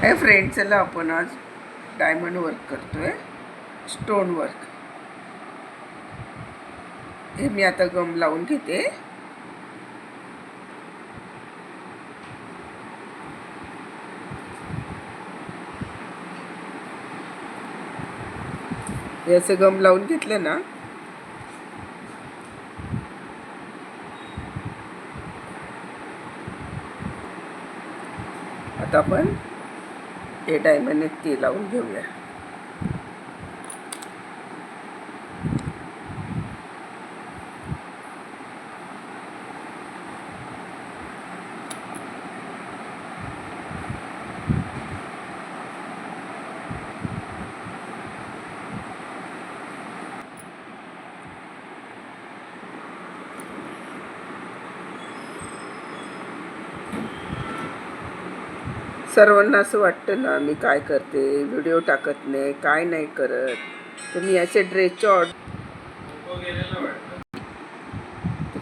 हे फ्रेंड चला आपण आज डायमंड वर्क करतोय. स्टोन वर्क हे मी आता गम लावून घेते. हे असं गम लावून घेतलं ना. आता आपण हे डायमंड ते लावून घेऊया. सर्वांना असं वाटतं ना मी काय करते? व्हिडिओ टाकत नाही काय नाही करत. तर मी याचे ड्रेसचे ऑर्डर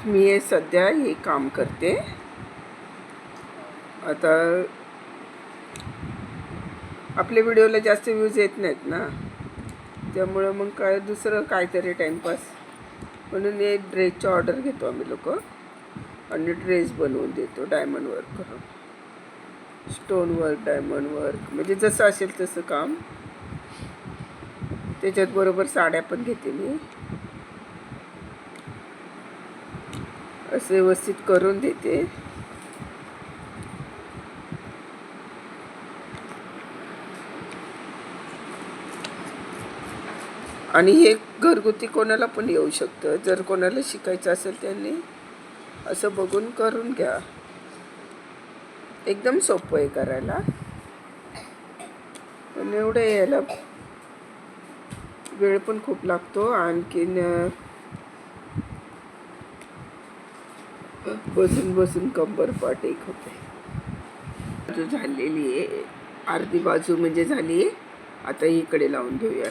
मी हे सध्या हे काम करते. आता आपल्या व्हिडिओला जास्त व्ह्यूज येत नाहीत ना. त्यामुळं मग काय दुसरं काहीतरी टाईमपास म्हणून हे ड्रेसची ऑर्डर घेतो आम्ही लोक. आणि ड्रेस बनवून देतो डायमंड वर्क करून. स्टोन वर्क डायमंड वर्क म्हणजे जसं असेल तसं काम. त्याच्यात बरोबर साड्या पण घेते मी. असं व्यवस्थित करून देते. आणि हे घरगुती कोणाला पण येऊ शकतं. जर कोणाला शिकायचं असेल त्यांनी असं बघून करून घ्या. एकदम सोपं आहे करायला. पण एवढं यायला वेळ पण खूप लागतो. आणखीन बसून बसून कंबर पाट एक होते. बाजू झालेली आहे. अर्धी बाजू म्हणजे झाली आहे. आता इकडे लावून घेऊया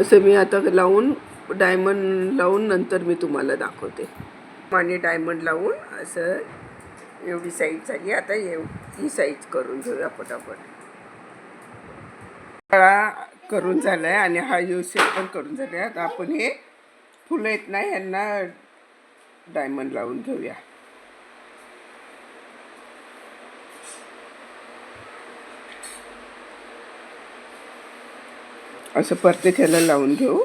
असं मी आता लावून डायमंड लावून नंतर मी तुम्हाला दाखवते. आणि डायमंड लावून असं एवढी साईज झाली. आता एव ही साईज करून घेऊया पटापट. गळा करून झाला आहे आणि हा यू सेट पण करून झाला आहे आता आपण हे फुलं येत नाही यांना डायमंड लावून घेऊया. असं प्रत्येक ह्याला लावून घेऊ.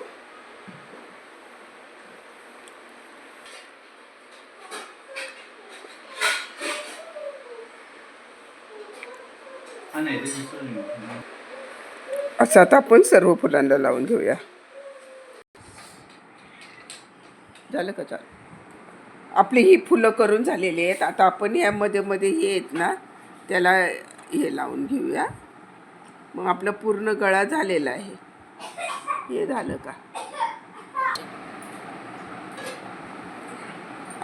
असं आता आपण सर्व फुलांना लावून घेऊया. झालं का चाल? आपली ही फुलं करून झालेली आहेत. आता आपण या मध्ये मध्ये हे आहेत ना त्याला हे लावून घेऊया. मग आपला पूर्ण गळा झालेला आहे. हे झालं का?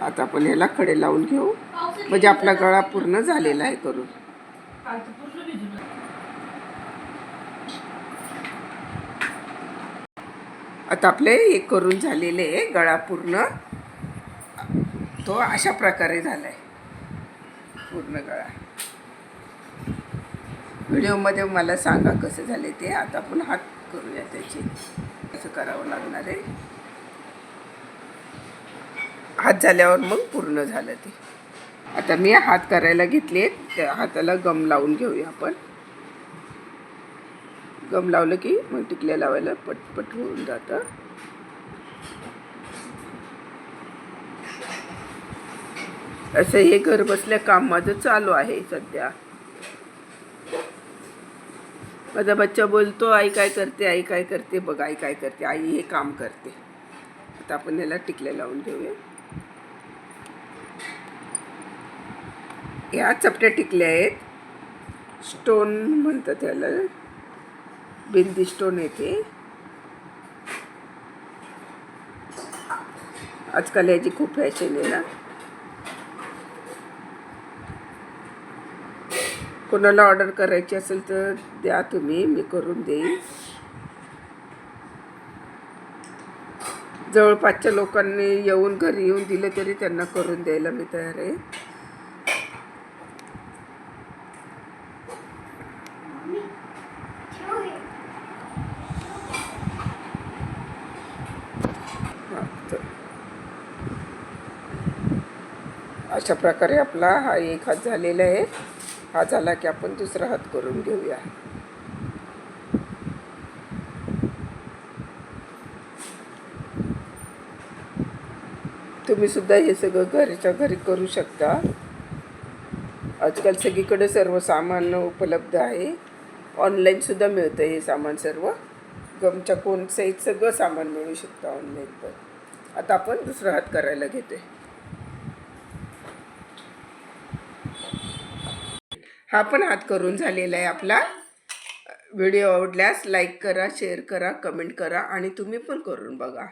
आता आपण ह्याला खडे लावून घेऊ. म्हणजे आपला गळा पूर्ण झालेला आहे करून. आता आपले हे करून झालेले आहे गळा पूर्ण. तो अशा प्रकारे झाला आहे पूर्ण गळा. व्हिडिओमध्ये मला सांगा कसं झाले ते. आता आपण हात करूया त्याची. असं करावं लागणार आहे. हात झाल्यावर मग पूर्ण झालं ते. आता मी हात करायला घेतले त्या हाताला गम लावून घेऊया आपण. गम लावलं की मग टिकल्या लावायला पटपट होऊन जातं. असं हे घर बसल्या काम माझं चालू आहे सध्या. माझा बच्चा बोलतो आई काय करते आई काय करते बघ आई काय करते आई हे काम करते. आता आपण याला टिकल्या लावून घेऊया ह्या चपट्या टिकल्या आहेत. स्टोन म्हणतात त्याला बिंदी स्टोन येते. आजकाल याची खूप फॅशन आहे ना. कोणाला ऑर्डर करायची असेल तर द्या तुम्ही मी करून देईन. जवळपासच्या लोकांनी येऊन घरी येऊन दिले तरी त्यांना करून द्यायला मी तयार आहे. अशा प्रकारे आपला हा एक हात झालेला आहे. हा झाला की आपण दुसरा हात करून घेऊया. तुम्ही सुद्धा हे सगळं घरच्या घरी करू शकता. आजकाल सगळीकडे सर्व सामान उपलब्ध आहे. ऑनलाईन सुद्धा मिळतं हे सामान सर्व. गमच्या कोणचंही सगळं सामान मिळू शकतं ऑनलाईन पण. आता आपण दुसरा हात करायला घेतोय. हा पण हात करून झालेला आहे आपला. व्हिडिओ आवडल्यास लाईक करा शेअर करा कमेंट करा आणि तुम्ही पण करून बघा.